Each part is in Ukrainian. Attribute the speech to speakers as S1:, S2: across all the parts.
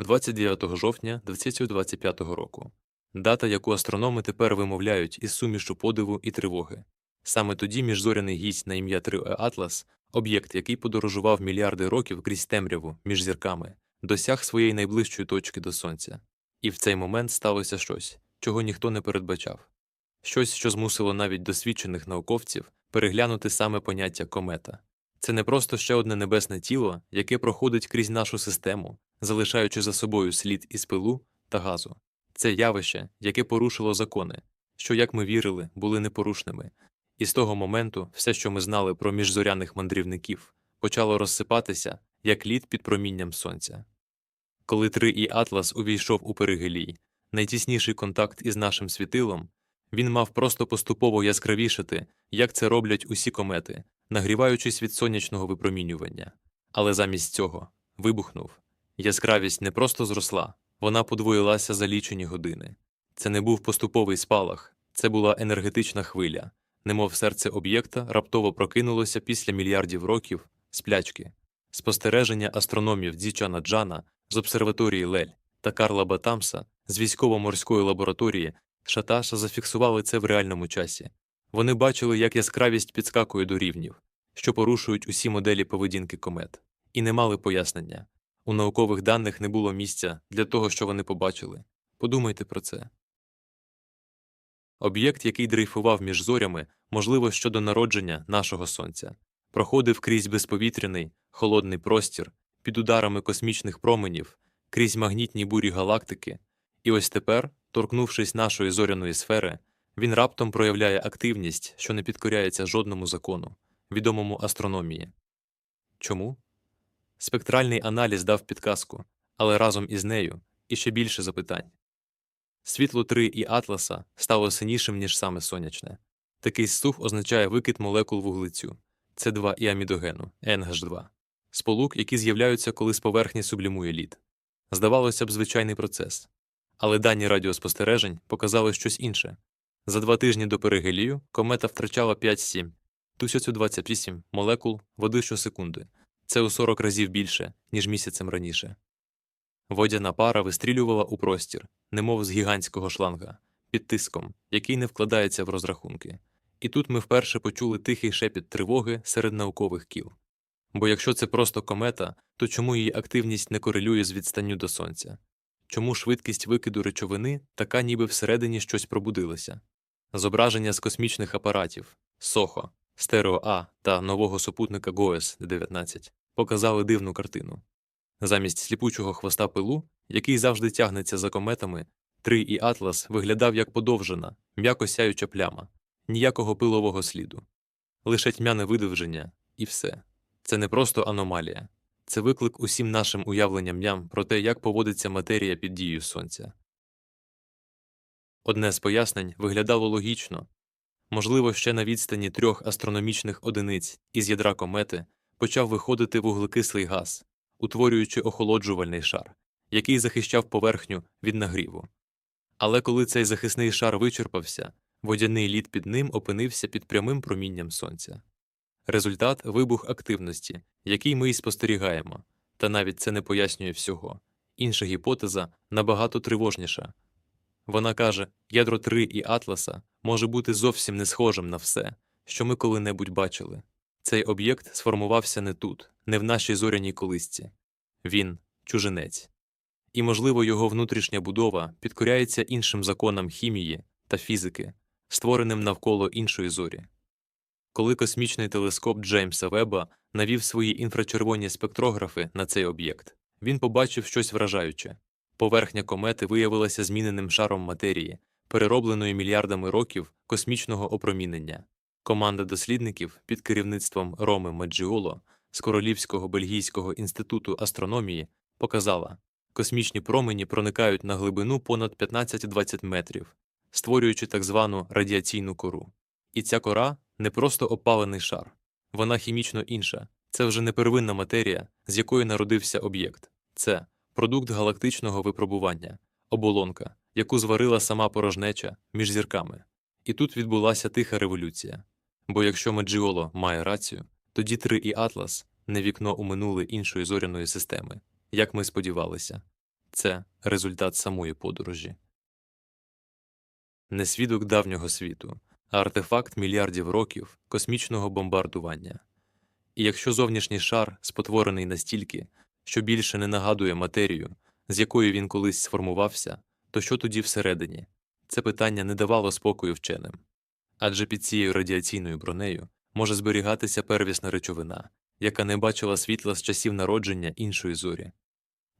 S1: 29 жовтня 2025 року. Дата, яку астрономи тепер вимовляють із сумішу подиву і тривоги. Саме тоді міжзоряний гість на ім'я 3 Атлас, об'єкт, який подорожував мільярди років крізь темряву між зірками, досяг своєї найближчої точки до сонця. І в цей момент сталося щось, чого ніхто не передбачав. Щось, що змусило навіть досвідчених науковців переглянути саме поняття комета. Це не просто ще одне небесне тіло, яке проходить крізь нашу систему, залишаючи за собою слід із пилу та газу. Це явище, яке порушило закони, що, як ми вірили, були непорушними. І з того моменту все, що ми знали про міжзоряних мандрівників, почало розсипатися, як лід під промінням сонця. Коли Три і Атлас увійшов у Перигелій, найтісніший контакт із нашим світилом, він мав просто поступово яскравішати, як це роблять усі комети, нагріваючись від сонячного випромінювання. Але замість цього вибухнув. Яскравість не просто зросла, вона подвоїлася за лічені години. Це не був поступовий спалах, це була енергетична хвиля, немов серце об'єкта раптово прокинулося після мільярдів років сплячки. Спостереження астрономів Дзічана Джана з обсерваторії Лель та Карла Батамса з військово-морської лабораторії Шаташа зафіксували це в реальному часі. Вони бачили, як яскравість підскакує до рівнів, що порушують усі моделі поведінки комет, і не мали пояснення. У наукових даних не було місця для того, що вони побачили. Подумайте про це. Об'єкт, який дрейфував між зорями, можливо, щодо народження нашого сонця, проходив крізь безповітряний, холодний простір, під ударами космічних променів, крізь магнітні бурі галактики, і ось тепер, торкнувшись нашої зоряної сфери, він раптом проявляє активність, що не підкоряється жодному закону, відомому астрономії. Чому? Спектральний аналіз дав підказку, але разом із нею іще більше запитань. Світло 3 і Атласа стало синішим, ніж саме сонячне. Такий стуф означає викид молекул вуглецю С2 і амідогену NH2, сполук, які з'являються, коли з поверхні сублімує лід. Здавалося б, звичайний процес. Але дані радіоспостережень показали щось інше. За два тижні до перигелію комета втрачала 5-7, 1028 молекул води щосекунди. Це у 40 разів більше, ніж місяцем раніше. Водяна пара вистрілювала у простір, немов з гігантського шланга, під тиском, який не вкладається в розрахунки. І тут ми вперше почули тихий шепіт тривоги серед наукових кіл. Бо якщо це просто комета, то чому її активність не корелює з відстанню до сонця? Чому швидкість викиду речовини така, ніби всередині щось пробудилося? Зображення з космічних апаратів СОХО, Стерео А та нового супутника ГОЕС 19 показали дивну картину. Замість сліпучого хвоста пилу, який завжди тягнеться за кометами, Три і Атлас виглядав як подовжена, м'яко сяюча пляма, ніякого пилового сліду. Лише тьмяне видовження і все. Це не просто аномалія, це виклик усім нашим уявленням ям про те, як поводиться матерія під дією сонця. Одне з пояснень виглядало логічно можливо, ще на відстані трьох астрономічних одиниць із ядра комети почав виходити вуглекислий газ, утворюючи охолоджувальний шар, який захищав поверхню від нагріву. Але коли цей захисний шар вичерпався, водяний лід під ним опинився під прямим промінням сонця. Результат вибух активності, який ми й спостерігаємо, та навіть це не пояснює всього. Інша гіпотеза набагато тривожніша. Вона каже, ядро 3 і Атласа може бути зовсім не схожим на все, що ми коли-небудь бачили. Цей об'єкт сформувався не тут, не в нашій зоряній колисці. Він чужинець. І, можливо, його внутрішня будова підкоряється іншим законам хімії та фізики, створеним навколо іншої зорі. Коли космічний телескоп Джеймса Веба навів свої інфрачервоні спектрографи на цей об'єкт, він побачив щось вражаюче. Поверхня комети виявилася зміненим шаром матерії, переробленої мільярдами років космічного опромінення. Команда дослідників під керівництвом Роми Маджіоло з Королівського бельгійського інституту астрономії показала, космічні промені проникають на глибину понад 15-20 метрів, створюючи так звану радіаційну кору. І ця кора не просто опалений шар, вона хімічно інша. Це вже не первинна матерія, з якої народився об'єкт. Це продукт галактичного випробування, оболонка, яку зварила сама порожнеча між зірками. І тут відбулася тиха революція. Бо якщо Меджіоло має рацію, тоді Три і Атлас не вікно у минуле іншої зоряної системи, як ми сподівалися. це результат самої подорожі. Не свідок давнього світу, а артефакт мільярдів років космічного бомбардування. І якщо зовнішній шар спотворений настільки, що більше не нагадує матерію, з якою він колись сформувався, то що тоді всередині? Це питання не давало спокою вченим. Адже під цією радіаційною бронею може зберігатися первісна речовина, яка не бачила світла з часів народження іншої зорі,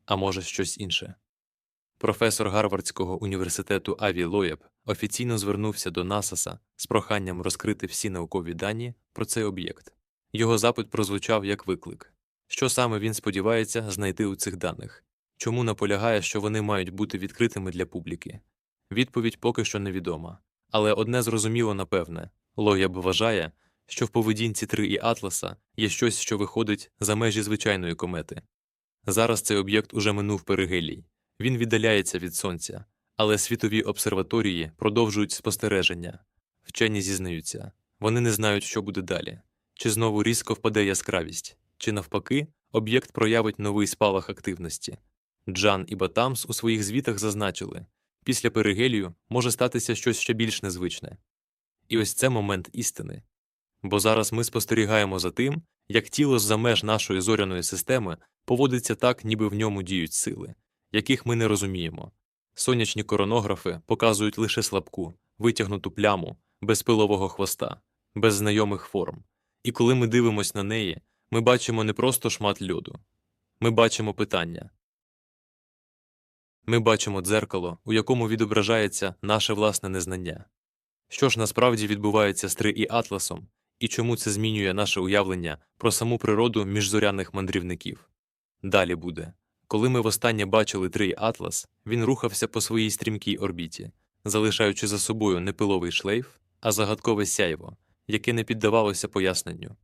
S1: а може щось інше. Професор Гарвардського університету Аві Лоєб офіційно звернувся до НАСАСа з проханням розкрити всі наукові дані про цей об'єкт. Його запит прозвучав як виклик. Що саме він сподівається знайти у цих даних? Чому наполягає, що вони мають бути відкритими для публіки? Відповідь поки що невідома. Але одне зрозуміло напевне Лоєб вважає, що в поведінці 3 і Атласа є щось, що виходить за межі звичайної комети. Зараз цей об'єкт уже минув перигелій. Він віддаляється від сонця, але світові обсерваторії продовжують спостереження. Вчені зізнаються, вони не знають, що буде далі. Чи знову різко впаде яскравість, чи навпаки, об'єкт проявить новий спалах активності. Джан і Батамс у своїх звітах зазначили після перигелію може статися щось ще більш незвичне. І ось це момент істини. Бо зараз ми спостерігаємо за тим, як тіло з-за меж нашої зоряної системи поводиться так, ніби в ньому діють сили, яких ми не розуміємо. Сонячні коронографи показують лише слабку, витягнуту пляму, без пилового хвоста, без знайомих форм. І коли ми дивимося на неї, ми бачимо не просто шмат льоду, ми бачимо питання. Ми бачимо дзеркало, у якому відображається наше власне незнання. Що ж насправді відбувається з 3 і Атласом, і чому це змінює наше уявлення про саму природу міжзоряних мандрівників? Далі буде. Коли ми востаннє бачили 3 Атлас, він рухався по своїй стрімкій орбіті, залишаючи за собою не пиловий шлейф, а загадкове сяйво, яке не піддавалося поясненню.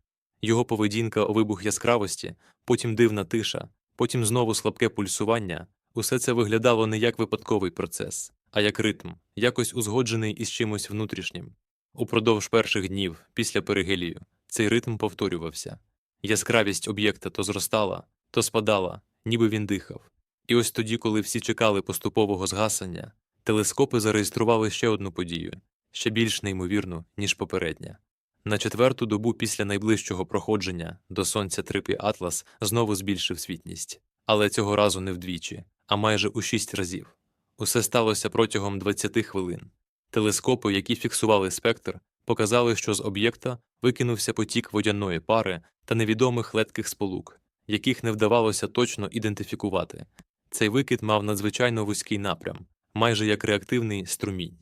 S1: Його поведінка, вибух яскравості, потім дивна тиша, потім знову слабке пульсування усе це виглядало не як випадковий процес, а як ритм, якось узгоджений із чимось внутрішнім. Упродовж перших днів, після перигелію, цей ритм повторювався яскравість об'єкта то зростала, то спадала, ніби він дихав. І ось тоді, коли всі чекали поступового згасання, телескопи зареєстрували ще одну подію, ще більш неймовірну, ніж попередня. На четверту добу після найближчого проходження до сонця Трипі Атлас знову збільшив світність, але цього разу не вдвічі, а майже у шість разів. Усе сталося протягом 20 хвилин. Телескопи, які фіксували спектр, показали, що з об'єкта викинувся потік водяної пари та невідомих летких сполук, яких не вдавалося точно ідентифікувати. Цей викид мав надзвичайно вузький напрям, майже як реактивний струмінь.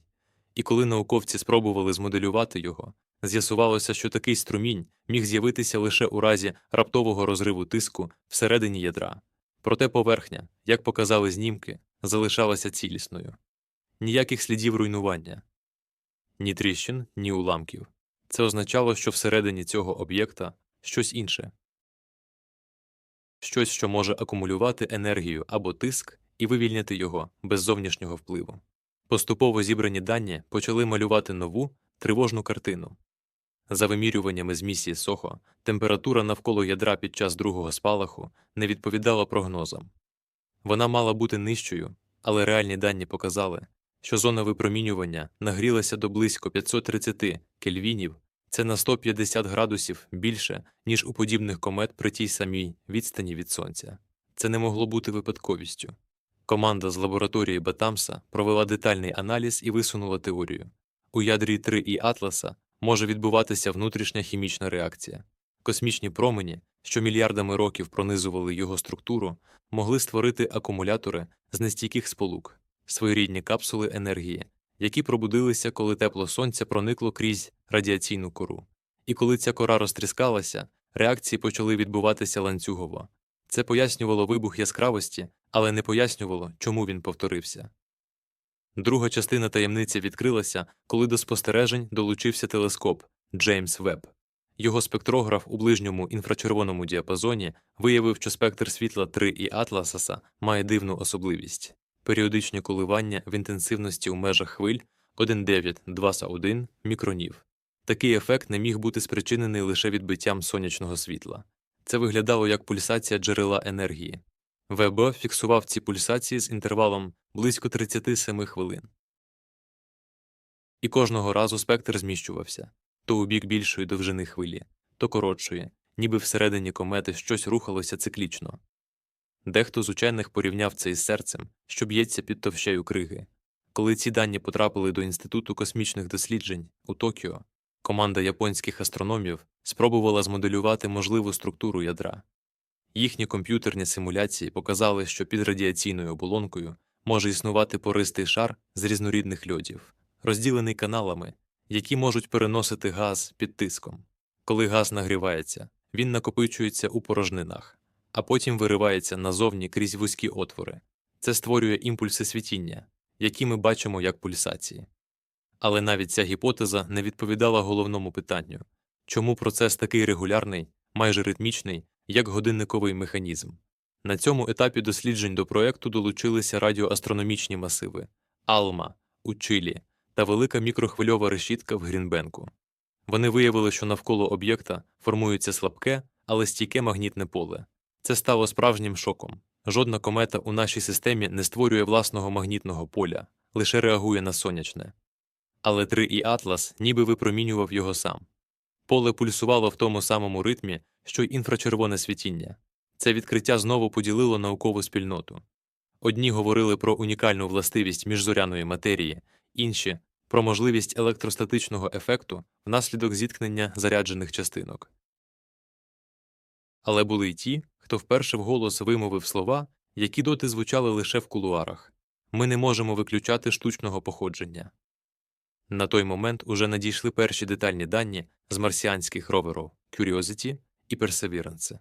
S1: І коли науковці спробували змоделювати його, з'ясувалося, що такий струмінь міг з'явитися лише у разі раптового розриву тиску всередині ядра. Проте поверхня, як показали знімки, залишалася цілісною. Ніяких слідів руйнування, ні тріщин, ні уламків. Це означало, що всередині цього об'єкта щось інше, щось, що може акумулювати енергію або тиск і вивільнити його без зовнішнього впливу. Поступово зібрані дані почали малювати нову тривожну картину. За вимірюваннями з місії Сохо, температура навколо ядра під час другого спалаху не відповідала прогнозам. Вона мала бути нижчою, але реальні дані показали, що зона випромінювання нагрілася до близько 530 кельвінів, це на 150 градусів більше, ніж у подібних комет при тій самій відстані від Сонця. Це не могло бути випадковістю. Команда з лабораторії Батамса провела детальний аналіз і висунула теорію. У ядрі 3 і Атласа може відбуватися внутрішня хімічна реакція. Космічні промені, що мільярдами років пронизували його структуру, могли створити акумулятори з нестійких сполук, своєрідні капсули енергії, які пробудилися, коли тепло сонця проникло крізь радіаційну кору. І коли ця кора розтріскалася, реакції почали відбуватися ланцюгово. Це пояснювало вибух яскравості, але не пояснювало, чому він повторився. Друга частина таємниці відкрилася, коли до спостережень долучився телескоп Джеймс Веб. Його спектрограф у ближньому інфрачервоному діапазоні виявив, що спектр світла 3 і Атласаса має дивну особливість періодичні коливання в інтенсивності у межах хвиль 1,9-2,1 мікронів. Такий ефект не міг бути спричинений лише відбиттям сонячного світла. Це виглядало як пульсація джерела енергії. ВБ фіксував ці пульсації з інтервалом близько 37 хвилин. І кожного разу спектр зміщувався то у бік більшої довжини хвилі, то коротшої, ніби всередині комети щось рухалося циклічно. Дехто з учених порівняв це із серцем, що б'ється під товщею криги. Коли ці дані потрапили до Інституту космічних досліджень у Токіо, команда японських астрономів спробувала змоделювати можливу структуру ядра. Їхні комп'ютерні симуляції показали, що під радіаційною оболонкою може існувати пористий шар з різнорідних льодів, розділений каналами, які можуть переносити газ під тиском. Коли газ нагрівається, він накопичується у порожнинах, а потім виривається назовні крізь вузькі отвори. Це створює імпульси світіння, які ми бачимо як пульсації. Але навіть ця гіпотеза не відповідала головному питанню чому процес такий регулярний, майже ритмічний, як годинниковий механізм. На цьому етапі досліджень до проекту долучилися радіоастрономічні масиви Алма у Чилі та велика мікрохвильова решітка в Грінбенку. Вони виявили, що навколо об'єкта формується слабке, але стійке магнітне поле. Це стало справжнім шоком. Жодна комета у нашій системі не створює власного магнітного поля, лише реагує на сонячне. Але 3 і Атлас ніби випромінював його сам. Поле пульсувало в тому самому ритмі, що й інфрачервоне світіння. Це відкриття знову поділило наукову спільноту. Одні говорили про унікальну властивість міжзоряної матерії, інші про можливість електростатичного ефекту внаслідок зіткнення заряджених частинок. Але були й ті, хто вперше вголос вимовив слова, які доти звучали лише в кулуарах ми не можемо виключати штучного походження. На той момент уже надійшли перші детальні дані з марсіанських роверів Curiosity і Perseverance.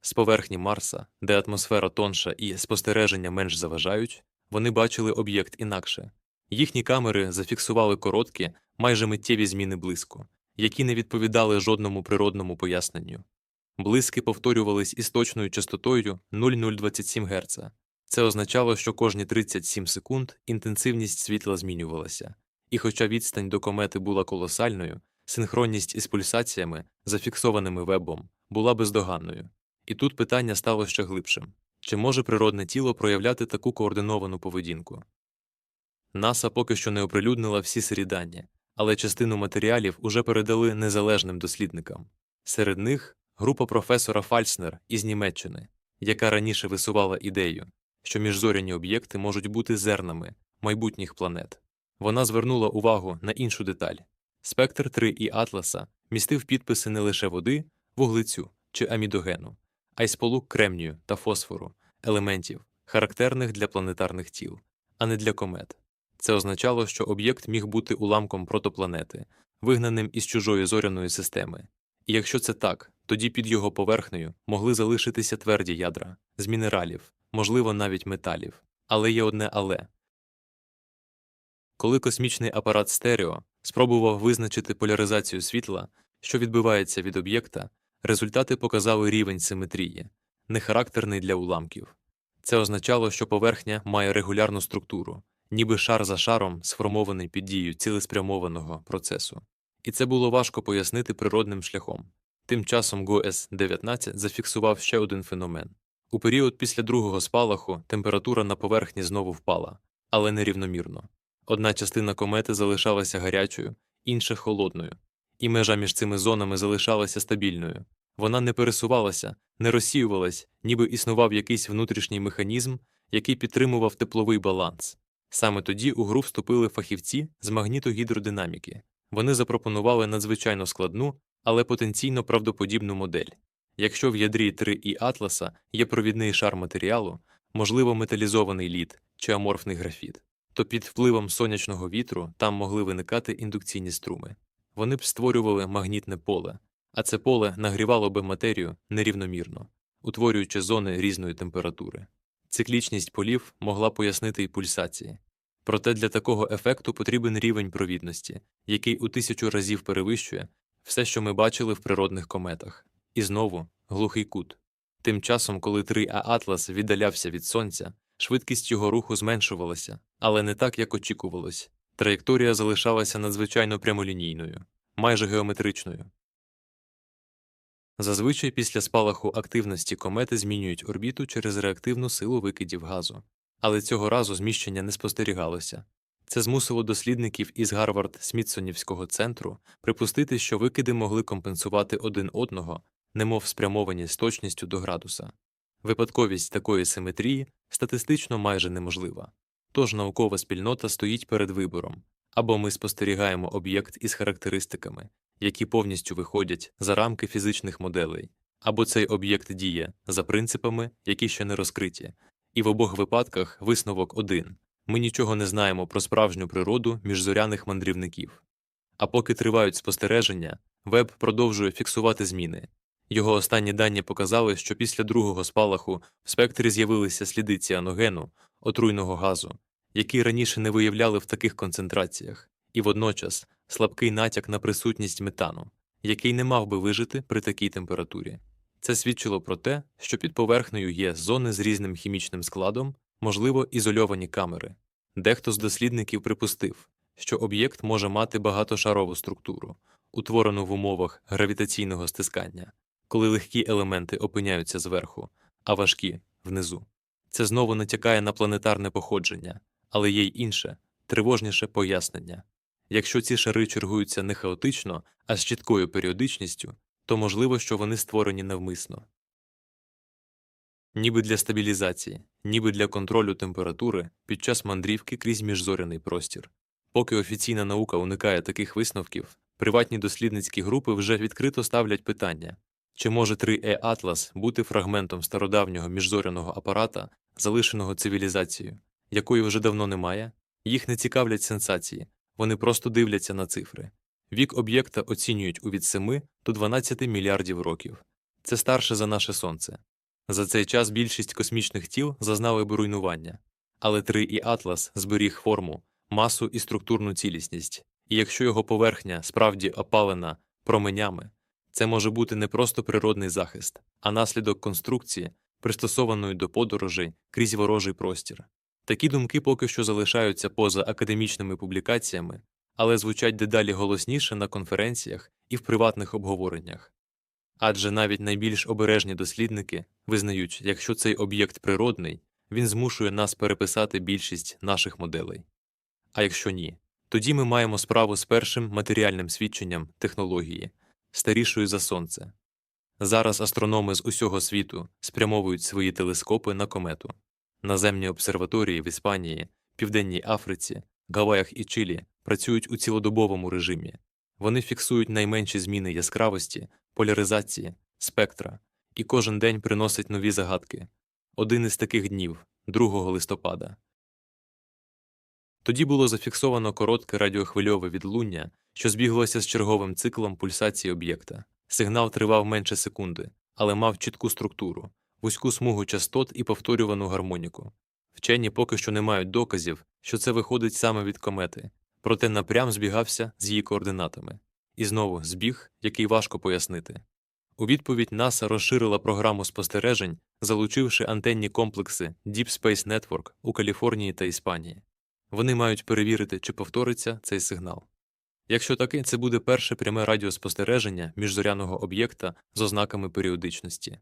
S1: З поверхні Марса, де атмосфера тонша і спостереження менш заважають, вони бачили об'єкт інакше. Їхні камери зафіксували короткі, майже миттєві зміни блиску, які не відповідали жодному природному поясненню. Блиски повторювались із точною частотою 0027 Гц. Це означало, що кожні 37 секунд інтенсивність світла змінювалася, і хоча відстань до комети була колосальною, синхронність із пульсаціями, зафіксованими вебом, була бездоганною. І тут питання стало ще глибшим чи може природне тіло проявляти таку координовану поведінку? НАСА поки що не оприлюднила всі сирі але частину матеріалів уже передали незалежним дослідникам. Серед них група професора Фальснер із Німеччини, яка раніше висувала ідею, що міжзоряні об'єкти можуть бути зернами майбутніх планет. Вона звернула увагу на іншу деталь спектр 3 і Атласа містив підписи не лише води, вуглецю чи амідогену, а й сполук кремнію та фосфору, елементів, характерних для планетарних тіл, а не для комет. Це означало, що об'єкт міг бути уламком протопланети, вигнаним із чужої зоряної системи. І якщо це так, тоді під його поверхнею могли залишитися тверді ядра з мінералів, можливо, навіть металів. Але є одне але. Коли космічний апарат стерео спробував визначити поляризацію світла, що відбивається від об'єкта, результати показали рівень симетрії, нехарактерний для уламків. Це означало, що поверхня має регулярну структуру, ніби шар за шаром сформований під дією цілеспрямованого процесу. І це було важко пояснити природним шляхом. Тим часом ГОС 19 зафіксував ще один феномен. У період після другого спалаху температура на поверхні знову впала, але нерівномірно. Одна частина комети залишалася гарячою, інша холодною, і межа між цими зонами залишалася стабільною. Вона не пересувалася, не розсіювалась, ніби існував якийсь внутрішній механізм, який підтримував тепловий баланс. Саме тоді у гру вступили фахівці з магнітогідродинаміки. Вони запропонували надзвичайно складну, але потенційно правдоподібну модель. Якщо в ядрі 3 і Атласа є провідний шар матеріалу, можливо, металізований лід чи аморфний графіт, то під впливом сонячного вітру там могли виникати індукційні струми. Вони б створювали магнітне поле, а це поле нагрівало би матерію нерівномірно, утворюючи зони різної температури. Циклічність полів могла пояснити й пульсації. Проте для такого ефекту потрібен рівень провідності, який у тисячу разів перевищує все, що ми бачили в природних кометах. І знову глухий кут. Тим часом, коли 3А Атлас віддалявся від сонця, швидкість його руху зменшувалася, але не так, як очікувалось. Траєкторія залишалася надзвичайно прямолінійною, майже геометричною. Зазвичай після спалаху активності комети змінюють орбіту через реактивну силу викидів газу. Але цього разу зміщення не спостерігалося. Це змусило дослідників із Гарвард Смітсонівського центру припустити, що викиди могли компенсувати один одного, немов спрямовані з точністю до градуса. Випадковість такої симетрії статистично майже неможлива. Тож наукова спільнота стоїть перед вибором або ми спостерігаємо об'єкт із характеристиками, які повністю виходять за рамки фізичних моделей, або цей об'єкт діє за принципами, які ще не розкриті, і в обох випадках висновок один ми нічого не знаємо про справжню природу міжзоряних мандрівників. А поки тривають спостереження, Веб продовжує фіксувати зміни. Його останні дані показали, що після другого спалаху в спектрі з'явилися сліди ціаногену, отруйного газу, який раніше не виявляли в таких концентраціях, і водночас слабкий натяк на присутність метану, який не мав би вижити при такій температурі. Це свідчило про те, що під поверхнею є зони з різним хімічним складом, можливо, ізольовані камери. Дехто з дослідників припустив, що об'єкт може мати багатошарову структуру, утворену в умовах гравітаційного стискання, коли легкі елементи опиняються зверху, а важкі внизу. Це знову натякає на планетарне походження, але є й інше, тривожніше пояснення. Якщо ці шари чергуються не хаотично, а з чіткою періодичністю, то можливо, що вони створені навмисно. Ніби для стабілізації, ніби для контролю температури під час мандрівки крізь міжзоряний простір. Поки офіційна наука уникає таких висновків, приватні дослідницькі групи вже відкрито ставлять питання чи може 3E Атлас бути фрагментом стародавнього міжзоряного апарата, залишеного цивілізацією, якої вже давно немає, їх не цікавлять сенсації, вони просто дивляться на цифри. Вік об'єкта оцінюють у від 7 до 12 мільярдів років. Це старше за наше сонце. За цей час більшість космічних тіл зазнали б руйнування, але 3 і Атлас зберіг форму, масу і структурну цілісність, і якщо його поверхня справді опалена променями, це може бути не просто природний захист, а наслідок конструкції, пристосованої до подорожей крізь ворожий простір. Такі думки поки що залишаються поза академічними публікаціями, але звучать дедалі голосніше на конференціях і в приватних обговореннях. Адже навіть найбільш обережні дослідники визнають, якщо цей об'єкт природний, він змушує нас переписати більшість наших моделей. А якщо ні, тоді ми маємо справу з першим матеріальним свідченням технології, старішою за сонце. Зараз астрономи з усього світу спрямовують свої телескопи на комету. Наземні обсерваторії в Іспанії, Південній Африці, Гаваях і Чилі працюють у цілодобовому режимі. Вони фіксують найменші зміни яскравості, поляризації, спектра, і кожен день приносить нові загадки. Один із таких днів 2 листопада. Тоді було зафіксовано коротке радіохвильове відлуння, що збіглося з черговим циклом пульсації об'єкта. Сигнал тривав менше секунди, але мав чітку структуру, вузьку смугу частот і повторювану гармоніку. Вчені поки що не мають доказів, що це виходить саме від комети, проте напрям збігався з її координатами. І знову збіг, який важко пояснити. У відповідь НАСА розширила програму спостережень, залучивши антенні комплекси Deep Space Network у Каліфорнії та Іспанії. Вони мають перевірити, чи повториться цей сигнал. Якщо таки, це буде перше пряме радіоспостереження міжзоряного об'єкта з ознаками періодичності.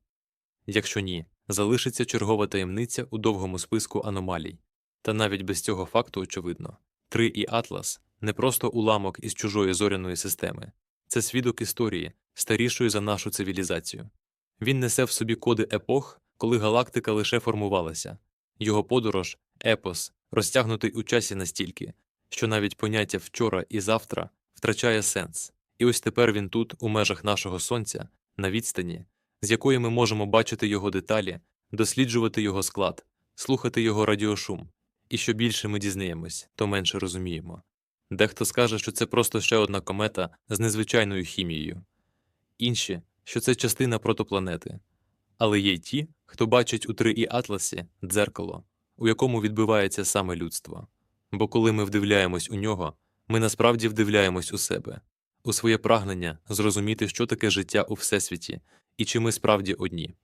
S1: Якщо ні, залишиться чергова таємниця у довгому списку аномалій. Та навіть без цього факту очевидно 3 і Атлас не просто уламок із чужої зоряної системи, це свідок історії, старішої за нашу цивілізацію. Він несе в собі коди епох, коли галактика лише формувалася, його подорож, епос, розтягнутий у часі настільки, що навіть поняття вчора і завтра втрачає сенс, і ось тепер він тут, у межах нашого сонця, на відстані, з якої ми можемо бачити його деталі, досліджувати його склад, слухати його радіошум. І що більше ми дізнаємось, то менше розуміємо. Дехто скаже, що це просто ще одна комета з незвичайною хімією, інші, що це частина протопланети. Але є й ті, хто бачить у 3І Атласі дзеркало, у якому відбивається саме людство. Бо коли ми вдивляємось у нього, ми насправді вдивляємось у себе, у своє прагнення зрозуміти, що таке життя у Всесвіті і чи ми справді одні.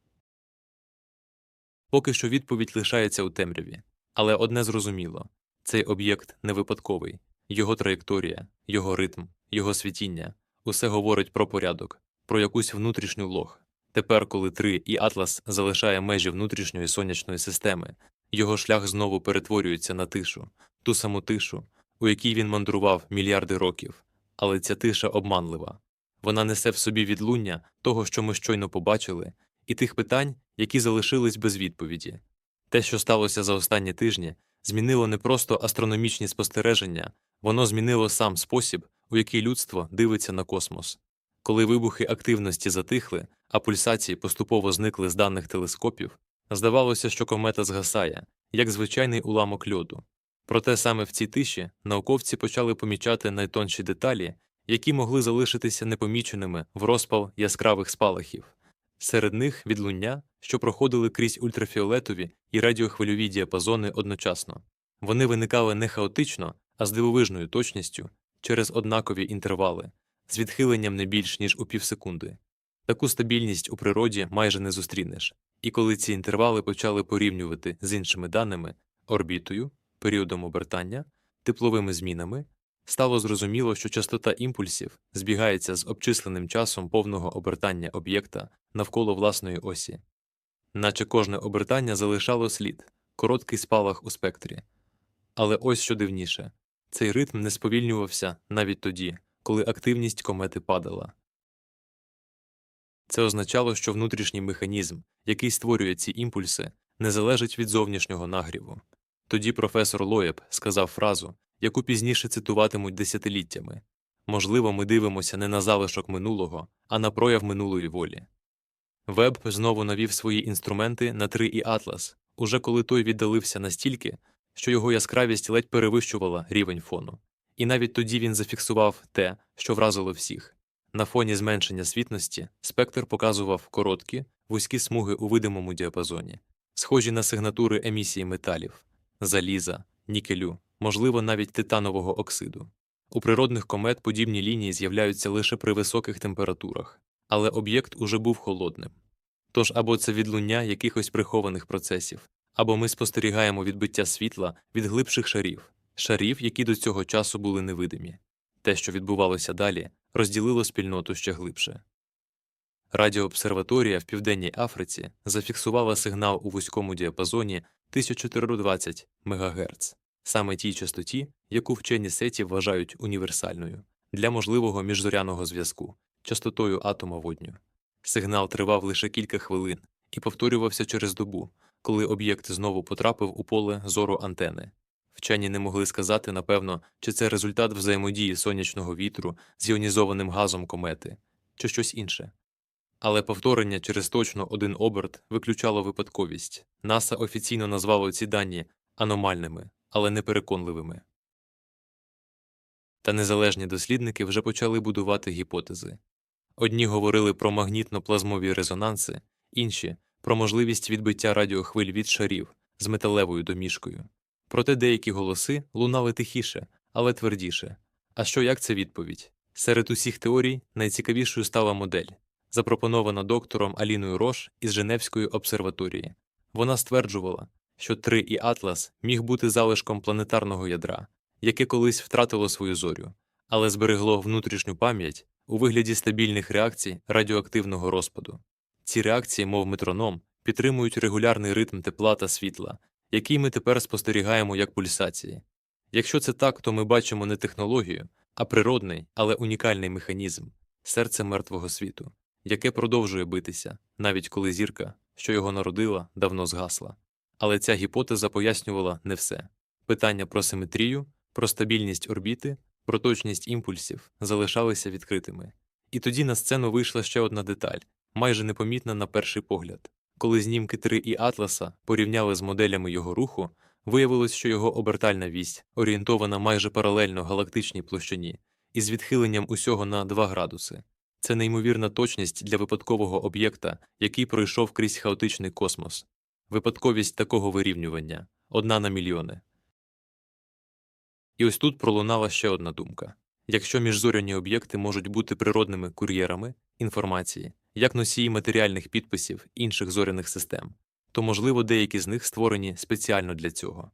S1: Поки що відповідь лишається у темряві, але одне зрозуміло цей об'єкт не випадковий, його траєкторія, його ритм, його світіння усе говорить про порядок, про якусь внутрішню лог, Тепер, коли 3 і Атлас залишає межі внутрішньої сонячної системи, його шлях знову перетворюється на тишу, ту саму тишу, у якій він мандрував мільярди років. Але ця тиша обманлива. Вона несе в собі відлуння того, що ми щойно побачили, і тих питань, які залишились без відповіді. Те, що сталося за останні тижні, змінило не просто астрономічні спостереження, воно змінило сам спосіб, у який людство дивиться на космос. Коли вибухи активності затихли, а пульсації поступово зникли з даних телескопів, здавалося, що комета згасає, як звичайний уламок льоду. Проте саме в цій тиші науковці почали помічати найтонші деталі, які могли залишитися непоміченими в розпал яскравих спалахів. Серед них відлуння, що проходили крізь ультрафіолетові і радіохвильові діапазони одночасно. Вони виникали не хаотично, а з дивовижною точністю через однакові інтервали, з відхиленням не більш ніж у півсекунди. Таку стабільність у природі майже не зустрінеш, і коли ці інтервали почали порівнювати з іншими даними орбітою, періодом обертання, тепловими змінами, стало зрозуміло, що частота імпульсів збігається з обчисленим часом повного обертання об'єкта навколо власної осі. Наче кожне обертання залишало слід, короткий спалах у спектрі. Але ось що дивніше цей ритм не сповільнювався навіть тоді, коли активність комети падала. Це означало, що внутрішній механізм, який створює ці імпульси, не залежить від зовнішнього нагріву. Тоді професор Лоєб сказав фразу, яку пізніше цитуватимуть десятиліттями можливо, ми дивимося не на залишок минулого, а на прояв минулої волі. Веб знову навів свої інструменти на 3 і Атлас, уже коли той віддалився настільки, що його яскравість ледь перевищувала рівень фону. І навіть тоді він зафіксував те, що вразило всіх. На фоні зменшення світності спектр показував короткі, вузькі смуги у видимому діапазоні, схожі на сигнатури емісії металів, заліза, нікелю, можливо, навіть титанового оксиду. У природних комет подібні лінії з'являються лише при високих температурах, але об'єкт уже був холодним. Тож або це відлуння якихось прихованих процесів, або ми спостерігаємо відбиття світла від глибших шарів, шарів, які до цього часу були невидимі. Те, що відбувалося далі, розділило спільноту ще глибше. Радіообсерваторія в Південній Африці зафіксувала сигнал у вузькому діапазоні 1420 МГц, саме тій частоті, яку вчені сеті вважають універсальною для можливого міжзоряного зв'язку частотою атома водню. Сигнал тривав лише кілька хвилин і повторювався через добу, коли об'єкт знову потрапив у поле зору антени. Вчені не могли сказати, напевно, чи це результат взаємодії сонячного вітру з іонізованим газом комети, чи щось інше. Але повторення через точно один оберт виключало випадковість. НАСА офіційно назвало ці дані аномальними, але непереконливими. Та незалежні дослідники вже почали будувати гіпотези. Одні говорили про магнітно-плазмові резонанси, інші про можливість відбиття радіохвиль від шарів з металевою домішкою. Проте деякі голоси лунали тихіше, але твердіше. А що як це відповідь? Серед усіх теорій найцікавішою стала модель, запропонована доктором Аліною Рош із Женевської обсерваторії. Вона стверджувала, що 3 і Атлас міг бути залишком планетарного ядра, яке колись втратило свою зорю, але зберегло внутрішню пам'ять у вигляді стабільних реакцій радіоактивного розпаду. Ці реакції, мов метроном, підтримують регулярний ритм тепла та світла, який ми тепер спостерігаємо як пульсації. Якщо це так, то ми бачимо не технологію, а природний, але унікальний механізм серце мертвого світу, яке продовжує битися, навіть коли зірка, що його народила, давно згасла. Але ця гіпотеза пояснювала не все. Питання про симетрію, про стабільність орбіти, про точність імпульсів залишалися відкритими. І тоді на сцену вийшла ще одна деталь, майже непомітна на перший погляд. Коли знімки 3 і Атласа порівняли з моделями його руху, виявилось, що його обертальна вісь орієнтована майже паралельно галактичній площині із відхиленням усього на 2 градуси. Це неймовірна точність для випадкового об'єкта, який пройшов крізь хаотичний космос. Випадковість такого вирівнювання одна на мільйони. І ось тут пролунала ще одна думка якщо міжзоряні об'єкти можуть бути природними кур'єрами інформації, як носії матеріальних підписів інших зоряних систем, то, можливо, деякі з них створені спеціально для цього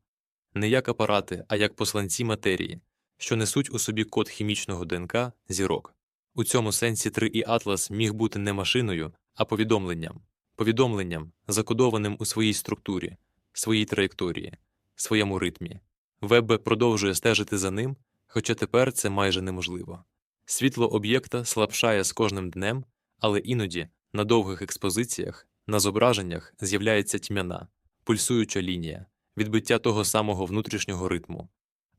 S1: не як апарати, а як посланці матерії, що несуть у собі код хімічного ДНК зірок. У цьому сенсі 3 і Атлас міг бути не машиною, а повідомленням, повідомленням, закодованим у своїй структурі, своїй траєкторії, своєму ритмі. Веббе продовжує стежити за ним, хоча тепер це майже неможливо. Світло об'єкта слабшає з кожним днем, але іноді на довгих експозиціях, на зображеннях з'являється тьмяна, пульсуюча лінія, відбиття того самого внутрішнього ритму.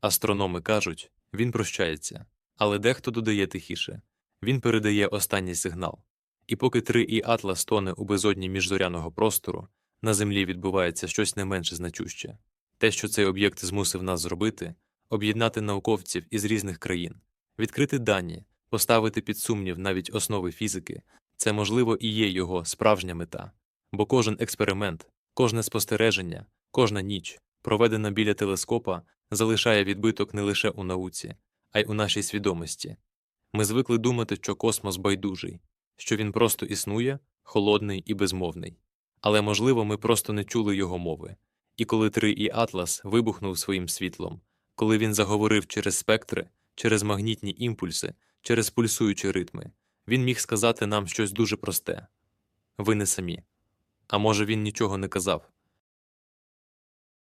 S1: Астрономи кажуть, він прощається, але дехто додає тихіше він передає останній сигнал. І поки 3 і Атлас тоне у безодні міжзоряного простору, на землі відбувається щось не менше значуще. Те, що цей об'єкт змусив нас зробити, об'єднати науковців із різних країн, відкрити дані, поставити під сумнів навіть основи фізики, це можливо і є його справжня мета. Бо кожен експеримент, кожне спостереження, кожна ніч, проведена біля телескопа, залишає відбиток не лише у науці, а й у нашій свідомості. Ми звикли думати, що космос байдужий, що він просто існує, холодний і безмовний. Але, можливо, ми просто не чули його мови. І коли Три і Атлас вибухнув своїм світлом, коли він заговорив через спектри, через магнітні імпульси, через пульсуючі ритми, він міг сказати нам щось дуже просте ви не самі. А може, він нічого не казав.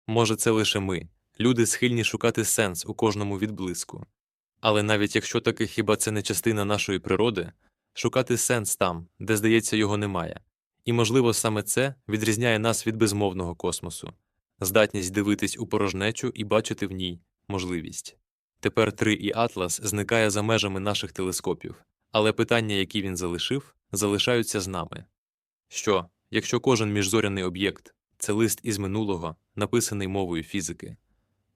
S1: Може, це лише ми, люди схильні шукати сенс у кожному відблиску. Але навіть якщо таки хіба це не частина нашої природи, шукати сенс там, де, здається, його немає. І, можливо, саме це відрізняє нас від безмовного космосу здатність дивитись у порожнечу і бачити в ній можливість. Тепер три і Атлас зникає за межами наших телескопів, але питання, які він залишив, залишаються з нами. Що, якщо кожен міжзоряний об'єкт це лист із минулого, написаний мовою фізики?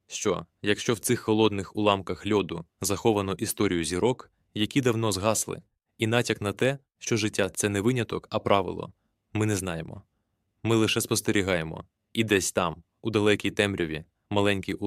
S1: Що, якщо в цих холодних уламках льоду заховано історію зірок, які давно згасли, і натяк на те, що життя це не виняток, а правило, ми не знаємо. Ми лише спостерігаємо, і десь там, у далекій темряві, маленький